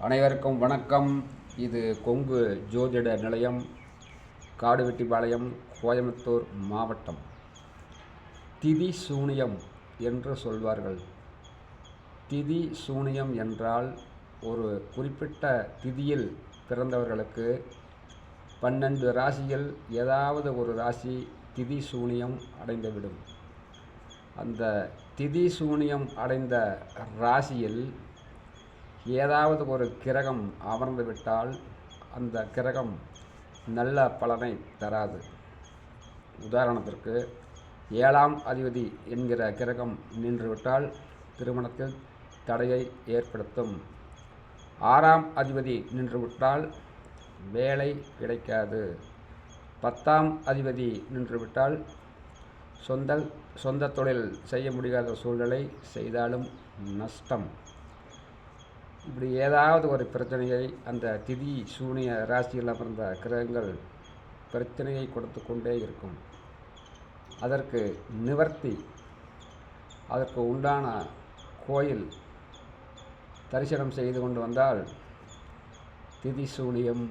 அனைவருக்கும் வணக்கம். இது கொங்கு ஜோதிட நிலையம் காடுவெட்டிபாளையம் கோயம்புத்தூர் மாவட்டம். திதி சூனியம் என்று சொல்வார்கள். திதி சூனியம் என்றால் ஒரு குறிப்பிட்ட திதியில் பிறந்தவர்களுக்கு பன்னெண்டு ராசியில் ஏதாவது ஒரு ராசி திதி சூனியம் அடைந்துவிடும். அந்த திதி சூனியம் அடைந்த ராசியில் ஏதாவது ஒரு கிரகம் அமர்ந்து விட்டால் அந்த கிரகம் நல்ல பலனை தராது. உதாரணத்திற்கு ஏழாம் அதிபதி என்கிற கிரகம் நின்றுவிட்டால் திருமணத்தில் தடையை ஏற்படுத்தும். ஆறாம் அதிபதி நின்றுவிட்டால் வேலை கிடைக்காது. பத்தாம் அதிபதி நின்றுவிட்டால் சொந்த சொந்த தொழில் செய்ய முடியாத சூழ்நிலை செய்தாலும் நஷ்டம். இப்படி ஏதாவது ஒரு பிரச்சனையை அந்த திதி சூனிய ராசியில் அமர்ந்த கிரகங்கள் பிரச்சனையை கொடுத்து கொண்டே இருக்கும். அதற்கு நிவர்த்தி அதற்கு உண்டான கோயில் தரிசனம் செய்து கொண்டு வந்தால் திதி சூனியம்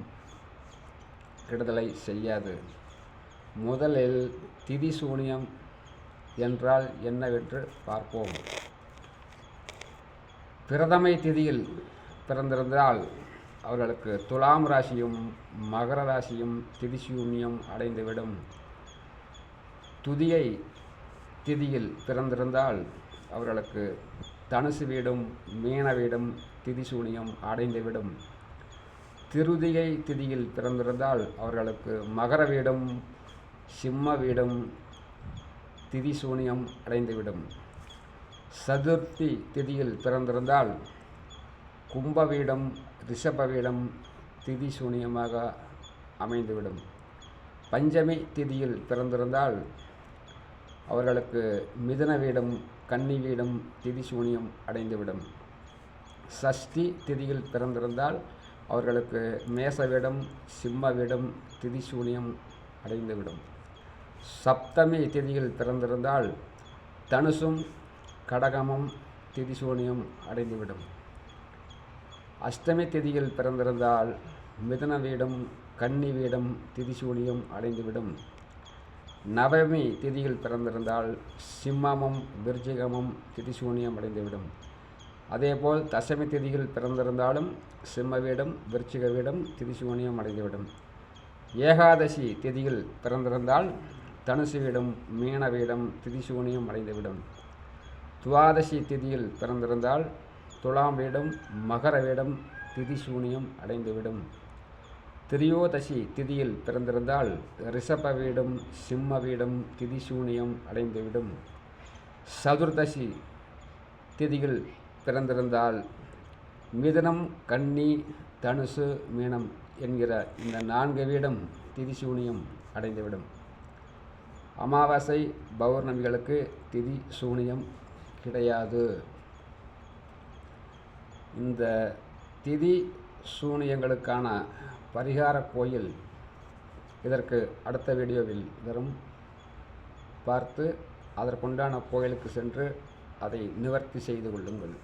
கெடுதலை செய்யாது. முதலில் திதி சூனியம் என்றால் என்னவென்று பார்ப்போம். பிரதமை திதியில் பிறந்திருந்தால் அவர்களுக்கு துலாம் ராசியும் மகர ராசியும் திதிசூன்யம் அடைந்துவிடும். துதியை திதியில் பிறந்திருந்தால் அவர்களுக்கு தனுசு வீடும் மீன வீடும் திதிசூனியம் அடைந்துவிடும். திருதியை திதியில் பிறந்திருந்தால் அவர்களுக்கு மகர வீடும் சிம்ம வீடும் திதிசூனியம் அடைந்துவிடும். சதுர்த்தி திதியில் பிறந்திருந்தால் கும்ப வீடம் ரிஷப வீடம் திதி சூனியமாக அமைந்துவிடும். பஞ்சமி திதியில் பிறந்திருந்தால் அவர்களுக்கு மிதுன வீடம் கன்னி வீடம் திதி சூனியம் அடைந்துவிடும். சஷ்டி திதியில் பிறந்திருந்தால் அவர்களுக்கு மேச வீடம் சிம்ம வீடம் திதி சூனியம் அடைந்துவிடும். சப்தமி திதியில் பிறந்திருந்தால் தனுசும் கடகமும் திதிசூனியம் அடைந்துவிடும். அஷ்டமி திதியில் பிறந்திருந்தால் மிதன வீடும் கன்னி வீடும் திதிசூனியம் அடைந்துவிடும். நவமி திதியில் பிறந்திருந்தால் சிம்மமும் விருச்சிகமும் திதிசூனியம் அடைந்துவிடும். அதேபோல் தசமி திதியில் பிறந்திருந்தாலும் சிம்ம வீடும் விருச்சிக வீடும் திதிசூனியம் அடைந்துவிடும். ஏகாதசி திதியில் பிறந்திருந்தால் தனுசு வீடும் மீன வீடும் திதிசூனியம் அடைந்துவிடும். துவாதசி திதியில் பிறந்திருந்தால் துலாம் வீடும் மகர வீடும் திதிசூனியம் அடைந்துவிடும். திரியோதசி திதியில் பிறந்திருந்தால் ரிஷப வீடும் சிம்ம வீடும் திதிசூனியம் அடைந்துவிடும். சதுர்தசி திதியில் பிறந்திருந்தால் மிதுனம் கன்னி தனுசு மீனம் என்கிற இந்த நான்கு வீடும் திதிசூனியம் அடைந்துவிடும். அமாவாசை பௌர்ணமிகளுக்கு திதி சூனியம் கிடையாது. இந்த திதி சூனியங்களுக்கான பரிகார கோயில் இதற்கு அடுத்த வீடியோவில் வரும். பார்த்து அதற்குண்டான கோயிலுக்கு சென்று அதை நிவர்த்தி செய்து கொள்ளுங்கள்.